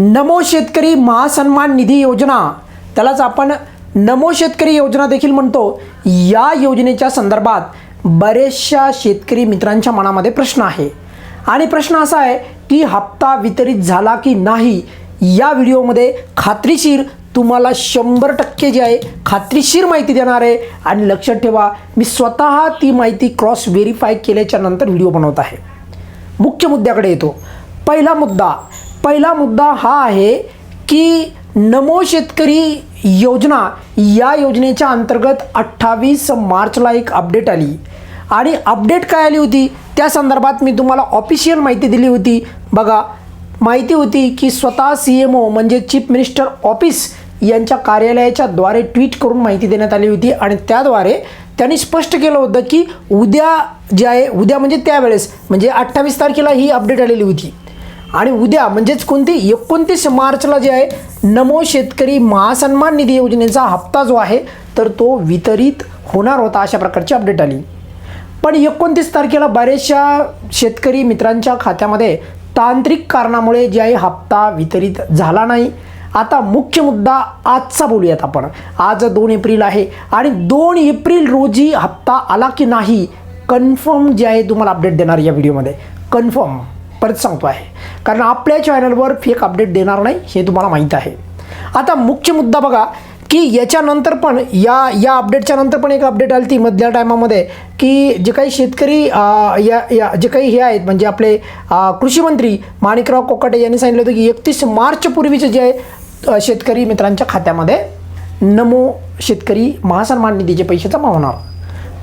नमो शेतकरी महासन्मान निधी योजना. त्यालाच आपण नमो शेतकरी योजना देखील म्हणतो. या योजनेच्या संदर्भात बरेचशा शेतकरी मित्रांच्या मनामध्ये प्रश्न आहे. आणि प्रश्न असा आहे की हप्ता वितरित झाला की नाही या व्हिडिओमध्ये खात्रीशीर तुम्हाला शंभर टक्के जे आहे खात्रीशीर माहिती देणार आहे. आणि लक्षात ठेवा मी स्वतः ती माहिती क्रॉस व्हेरीफाय केल्याच्यानंतर व्हिडिओ बनवत आहे. मुख्य मुद्द्याकडे येतो. पहिला मुद्दा पहिला मुद्दा हा आहे की नमो शेतकरी योजना या योजनेच्या अंतर्गत अठ्ठावीस मार्चला एक अपडेट आली. आणि अपडेट काय आली होती? त्या संदर्भात मी तुम्हाला ऑफिशियल माहिती दिली होती. बघा माहिती होती की स्वतः सी एम ओ म्हणजे चीफ मिनिस्टर ऑफिस यांच्या कार्यालयाच्या द्वारे ट्विट करून माहिती देण्यात आली होती. आणि त्याद्वारे त्यांनी स्पष्ट केलं होतं की उद्या जे आहे उद्या म्हणजे त्यावेळेस म्हणजे अठ्ठावीस तारखेला ही अपडेट आलेली होती. आणि उद्या म्हणजेच कोणती? एकोणतीस मार्चला जे आहे नमो शेतकरी महासन्मान निधी योजनेचा हप्ता जो आहे तर तो वितरित होणार होता अशा प्रकारची अपडेट आली. पण एकोणतीस तारखेला बऱ्याचशा शेतकरी मित्रांच्या खात्यामध्ये तांत्रिक कारणामुळे जे आहे हप्ता वितरित झाला नाही. आता मुख्य मुद्दा आजचा बोलूयात आपण. आज दोन एप्रिल आहे आणि दोन एप्रिल रोजी हप्ता आला की नाही कन्फर्म जे आहे तुम्हाला अपडेट देणार या व्हिडिओमध्ये कन्फर्म. परत सांगतो आहे. कारण आपल्या चॅनलवर फेक अपडेट देणार नाही हे तुम्हाला माहीत आहे. आता मुख्य मुद्दा बघा की याच्यानंतर पण या या अपडेटच्या नंतर पण एक अपडेट आली ती मधल्या टायमामध्ये की जे काही शेतकरी या या जे काही हे आहेत म्हणजे आपले कृषीमंत्री कृषी मंत्री माणिकराव कोकाटे यांनी सांगितलं होतं की एकतीस मार्चपूर्वीचे जे आहे शेतकरी मित्रांच्या खात्यामध्ये नमो शेतकरी महासन्मान निधीचे पैसे जमा होणार.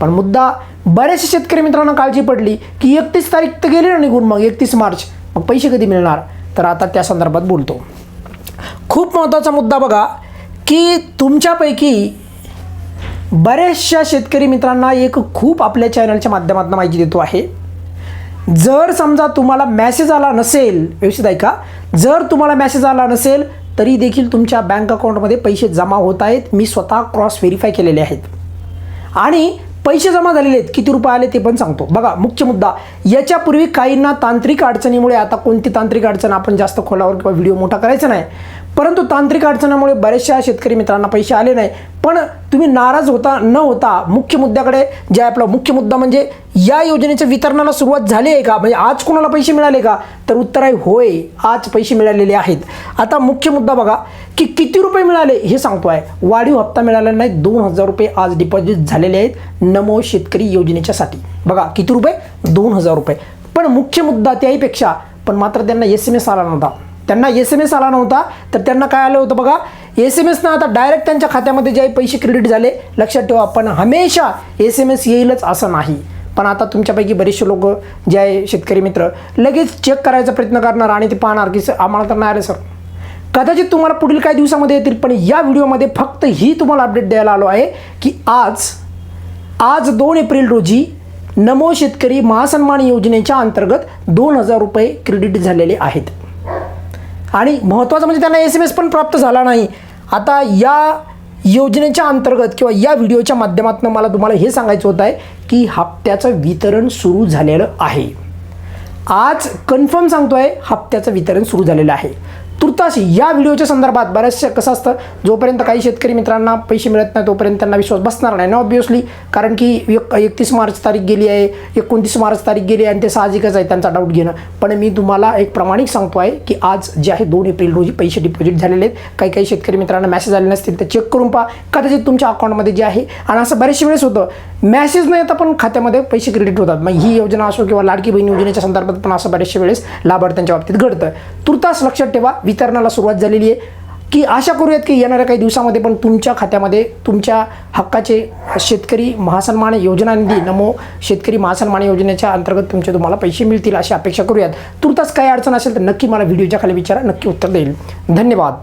पण मुद्दा बऱ्याचशा शेतकरी मित्रांना काळजी पडली की एकतीस तारीख तर गेली ना निघून मग एकतीस मार्च मग पैसे कधी मिळणार? तर आता त्या संदर्भात बोलतो. खूप महत्त्वाचा मुद्दा बघा की तुमच्यापैकी बऱ्याचशा शेतकरी मित्रांना एक खूप आपल्या चॅनलच्या माध्यमातून माहिती देतो आहे. जर समजा तुम्हाला मॅसेज आला नसेल व्यवस्थित ऐका. जर तुम्हाला मॅसेज आला नसेल तरी देखील तुमच्या बँक अकाउंटमध्ये पैसे जमा होत आहेत. मी स्वतः क्रॉस व्हेरीफाय केलेले आहेत. आणि पैसे जमा झालेले आहेत. किती रुपये आले ते पण सांगतो. बघा मुख्य मुद्दा याच्यापूर्वी काहींना तांत्रिक अडचणीमुळे आता कोणती तांत्रिक अडचण आपण जास्त खोलावर किंवा व्हिडिओ मोठा करायचा नाही परंतु तांत्रिक अडचणामुळे बऱ्याचशा शेतकरी मित्रांना पैसे आले नाही. पण तुम्ही नाराज होता न होता मुख्य मुद्द्याकडे जे आपला मुख्य मुद्दा म्हणजे या योजनेच्या वितरणाला सुरुवात झाली आहे का? म्हणजे आज कोणाला पैसे मिळाले का? तर उत्तर आहे होय आज पैसे मिळालेले आहेत. आता मुख्य मुद्दा बघा की किती रुपये मिळाले हे सांगतो आहे वाढीव हप्ता मिळाला नाही दोन हजार रुपये आज डिपॉझिट झालेले आहेत नमो शेतकरी योजनेच्यासाठी बघा किती रुपये? दोन हजार रुपये. पण मुख्य मुद्दा त्याहीपेक्षा पण मात्र त्यांना एस एम एस आला नव्हता. त्यांना एस एम एस आला नव्हता तर त्यांना काय आलं होतं बघा? एस एम एसनं आता डायरेक्ट त्यांच्या खात्यामध्ये जे पैसे क्रेडिट झाले. लक्षात ठेवा पण हमेशा एस एम एस येईलच असं नाही. पण आता तुमच्यापैकी बरेचसे लोक जे आहे शेतकरी मित्र लगेच चेक करायचा प्रयत्न करणार आणि ते पाहणार की सर आम्हाला तर नाही आले सर. कदाचित तुम्हाला पुढील काही दिवसामध्ये येतील पण या व्हिडिओमध्ये फक्त ही तुम्हाला अपडेट द्यायला आलो आहे की आज आज दोन एप्रिल रोजी नमो शेतकरी महासन्मान योजनेच्या अंतर्गत दोन हजार रुपये क्रेडिट झालेले आहेत. आणि महत्त्वाचं म्हणजे त्यांना एस एम एस पण प्राप्त झाला नाही. आता या योजनेच्या अंतर्गत किंवा या व्हिडिओच्या माध्यमातून मला तुम्हाला हे सांगायचं होतं आहे की हप्त्याचं वितरण सुरू झालेलं आहे. आज कन्फर्म सांगतोय हप्त्याचं वितरण सुरू झालेलं आहे. तुर्तास या व्हिडिओच्या संदर्भात बऱ्याचशा कसं असतं जोपर्यंत काही शेतकरी मित्रांना पैसे मिळत नाही तोपर्यंत त्यांना विश्वास बसणार नाही. ना ऑब्वियसली कारण की एक एकतीस मार्च तारीख गेली आहे एकोणतीस मार्च तारीख गेली आहे आणि ते साहजिकच आहे त्यांचा डाऊट घेणं. पण मी तुम्हाला एक प्रामाणिक सांगतो आहे की आज जे आहे दोन एप्रिल रोजी पैसे डिपॉझिट झालेले आहेत. काही काही शेतकरी मित्रांना मॅसेज आले नसतील तर चेक करून पहा. कदाचित तुमच्या अकाउंटमध्ये जे आहे आणि असं बरेचशे वेळेस होतं मॅसेज नाही येता पण खात्यामध्ये पैसे क्रेडिट होतात. मग ही योजना असो किंवा लाडकी बहीण योजनेच्या संदर्भात पण असं बऱ्याचशा वेळेस लाभार्थ्यांच्या बाबतीत घडतं. तुर्तास लक्षात ठेवा वितरणाला सुरुवात झालेली आहे. की आशा करूयात की येणाऱ्या काही दिवसामध्ये पण तुमच्या खात्यामध्ये तुमच्या हक्काचे शेतकरी महासन्मान योजना निधी नमो शेतकरी महासन्मान योजनेच्या अंतर्गत तुमचे तुम्हाला पैसे मिळतील अशी अपेक्षा करूयात. तुर्तास काही अडचण असेल तर नक्की मला व्हिडिओच्या खाली विचारा नक्की उत्तर देईल. धन्यवाद.